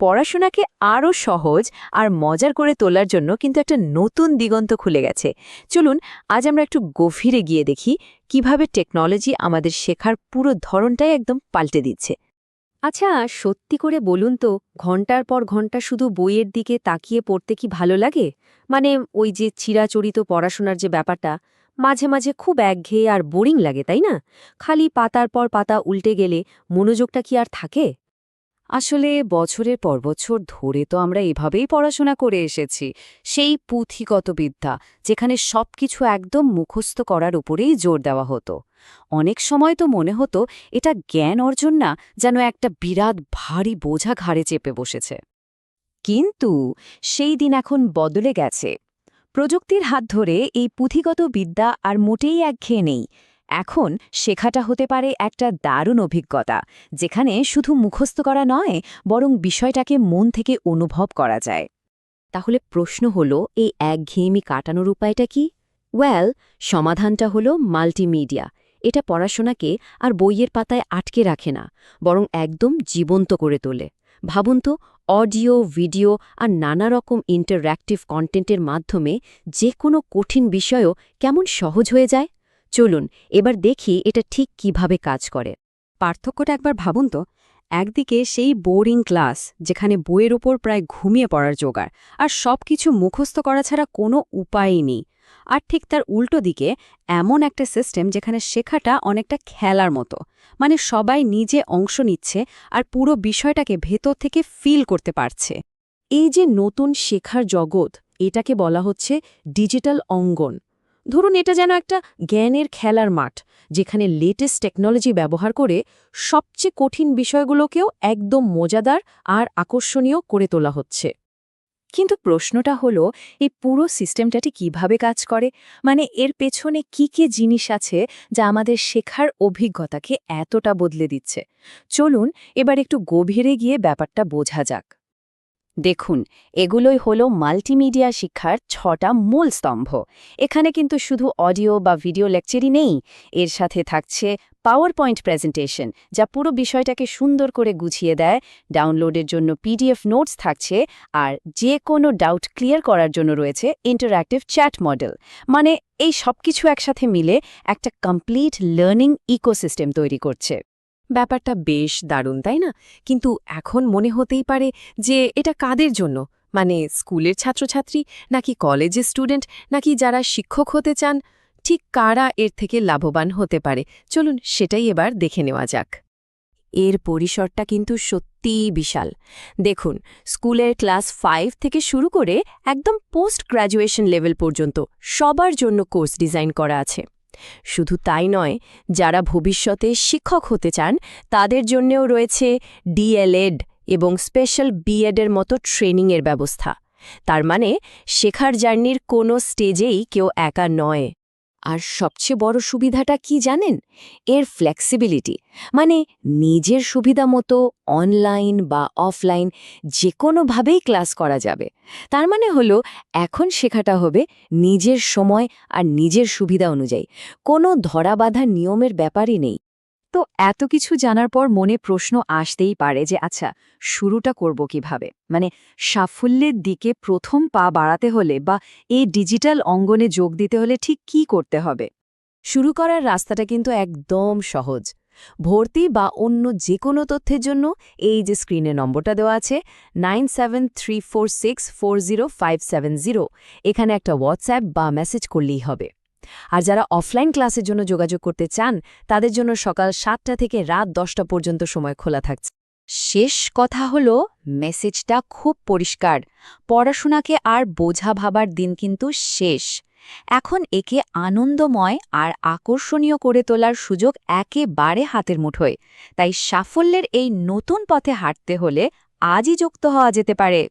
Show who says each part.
Speaker 1: পড়াশোনাকে আরও সহজ আর মজার করে তোলার জন্য কিন্তু একটা নতুন দিগন্ত খুলে গেছে। চলুন, আজ আমরা একটু গভীরে গিয়ে দেখি কীভাবে টেকনোলজি আমাদের শেখার পুরো ধরনটাই একদম পাল্টে দিচ্ছে। আচ্ছা সত্যি করে বলুন তো, ঘণ্টার পর ঘণ্টা শুধু বইয়ের দিকে তাকিয়ে পড়তে কি ভালো লাগে? মানে ওই যে চিরাচরিত পড়াশোনার যে ব্যাপারটা, মাঝে মাঝে খুব একঘেয়ে আর বোরিং লাগে, তাই না? খালি পাতার পর পাতা উল্টে গেলে মনোযোগটা কি আর থাকে? আসলে বছরের পর বছর ধরে তো আমরা এভাবেই পড়াশোনা করে এসেছি। সেই পুঁথিগত বিদ্যা, যেখানে সবকিছু একদম মুখস্থ করার উপরেই জোর দেওয়া হতো। অনেক সময় তো মনে হতো, এটা জ্ঞান অর্জন না, যেন একটা বিরাট ভারী বোঝা ঘাড়ে চেপে বসেছে। কিন্তু সেই দিন এখন বদলে গেছে। প্রযুক্তির হাত ধরে এই পুঁথিগত বিদ্যা আর মোটেই একঘেয়ে নেই। এখন শেখাটা হতে পারে একটা দারুণ অভিজ্ঞতা, যেখানে শুধু মুখস্থ করা নয়, বরং বিষয়টাকে মন থেকে অনুভব করা যায়। তাহলে প্রশ্ন হল, এই একঘেয়েমি কাটানোর উপায়টা কি? ওয়েল, সমাধানটা হলো মাল্টিমিডিয়া। এটা পড়াশোনাকে আর বইয়ের পাতায় আটকে রাখে না, বরং একদম জীবন্ত করে তোলে। ভাবুন তো, অডিও, ভিডিও আর নানা রকম ইন্টারঅ্যাক্টিভ কন্টেন্টের মাধ্যমে যে কোনো কঠিন বিষয়ও কেমন সহজ হয়ে যায়? চলুন, এবার দেখি এটা ঠিক কীভাবে কাজ করে। পার্থক্যটা একবার ভাবুন তো। একদিকে সেই বোরিং ক্লাস যেখানে বইয়ের ওপর প্রায় ঘুমিয়ে পড়ার জোগাড়, আর সব কিছু মুখস্থ করা ছাড়া কোনো উপায়ই নেই। আর ঠিক তার উল্টো দিকে এমন একটা সিস্টেম যেখানে শেখাটা অনেকটা খেলার মতো। মানে সবাই নিজে অংশ নিচ্ছে আর পুরো বিষয়টাকে ভেতর থেকে ফিল করতে পারছে। এই যে নতুন শেখার জগৎ, এটাকে বলা হচ্ছে ডিজিটাল অঙ্গন। ধরুন এটা যেন একটা জ্ঞানের খেলার মাঠ, যেখানে লেটেস্ট টেকনোলজি ব্যবহার করে সবচেয়ে কঠিন বিষয়গুলোকেও একদম মজাদার আর আকর্ষণীয় করে তোলা হচ্ছে। কিন্তু প্রশ্নটা হলো, এই পুরো সিস্টেমটাটি কীভাবে কাজ করে? মানে এর পেছনে কি কি জিনিস আছে যা আমাদের শেখার অভিজ্ঞতাকে এতটা বদলে দিচ্ছে? চলুন এবার একটু গভীরে গিয়ে ব্যাপারটা বোঝা যাক। দেখুন, এগুলোই হলো মাল্টিমিডিয়া শিক্ষার ছটা মূল স্তম্ভ। এখানে কিন্তু শুধু অডিও বা ভিডিও লেকচারই নেই, এর সাথে থাকছে পাওয়ার পয়েন্ট প্রেজেন্টেশন, যা পুরো বিষয়টাকে সুন্দর করে গুছিয়ে দেয়, ডাউনলোডের জন্য পিডিএফ নোটস থাকছে, আর যে কোনো ডাউট ক্লিয়ার করার জন্য রয়েছে ইন্টারঅ্যাক্টিভ চ্যাট মডেল। মানে এই সব কিছু একসাথে মিলে একটা কমপ্লিট লার্নিং ইকোসিস্টেম তৈরি করছে। ব্যাপারটা বেশ দারুণ, তাই না? কিন্তু এখন মনে হতেই পারে যে এটা কাদের জন্য? মানে স্কুলের ছাত্রছাত্রী নাকি কলেজের স্টুডেন্ট নাকি যারা শিক্ষক হতে চান? ঠিক কারা এর থেকে লাভবান হতে পারে? চলুন সেটাই এবার দেখে নেওয়া যাক। এর পরিসরটা কিন্তু সত্যিই বিশাল। দেখুন, স্কুলের ক্লাস ফাইভ থেকে শুরু করে একদম পোস্ট গ্র্যাজুয়েশন লেভেল পর্যন্ত সবার জন্য কোর্স ডিজাইন করা আছে। শুধু তাই নয়, যারা ভবিষ্যতে শিক্ষক হতে চান, তাদের জন্যেও রয়েছে ডিএলএড এবং স্পেশাল বিএডের মতো ট্রেনিংয়ের ব্যবস্থা। তার মানে শেখার জার্নির কোনো স্টেজেই কেউ একা নয়। আর সবচেয়ে বড় সুবিধাটা কি জানেন? এর ফ্লেক্সিবিলিটি মানে নিজের সুবিধা মতো অনলাইন বা অফলাইন যে কোনোভাবেই ক্লাস করা যাবে। তার মানে হলো, এখন শেখাটা হবে নিজের সময় আর নিজের সুবিধা অনুযায়ী। কোনো ধরাবাধা নিয়মের ব্যাপারই নেই। তো এত কিছু জানার পর মনে প্রশ্ন আসতেই পারে যে আচ্ছা শুরুটা করব কীভাবে? মানে সাফল্যের দিকে প্রথম পা বাড়াতে হলে বা এই ডিজিটাল অঙ্গনে যোগ দিতে হলে ঠিক কি করতে হবে? শুরু করার রাস্তাটা কিন্তু একদম সহজ। ভর্তি বা অন্য যে কোনো তথ্যের জন্য এই যে স্ক্রিনে নম্বরটা দেওয়া আছে, নাইন এখানে একটা হোয়াটসঅ্যাপ বা মেসেজ করলেই হবে। আর যারা অফলাইন ক্লাসের জন্য যোগাযোগ করতে চান, তাদের জন্য সকাল সাতটা থেকে রাত দশটা পর্যন্ত সময় খোলা থাকছে। শেষ কথা হল মেসেজটা খুব পরিষ্কার। পড়াশোনাকে আর বোঝা ভাবার দিন কিন্তু শেষ। এখন একে আনন্দময় আর আকর্ষণীয় করে তোলার সুযোগ একেবারে হাতের মুঠোয়। তাই সাফল্যের এই নতুন পথে হাঁটতে হলে আজই যুক্ত হওয়া যেতে পারে।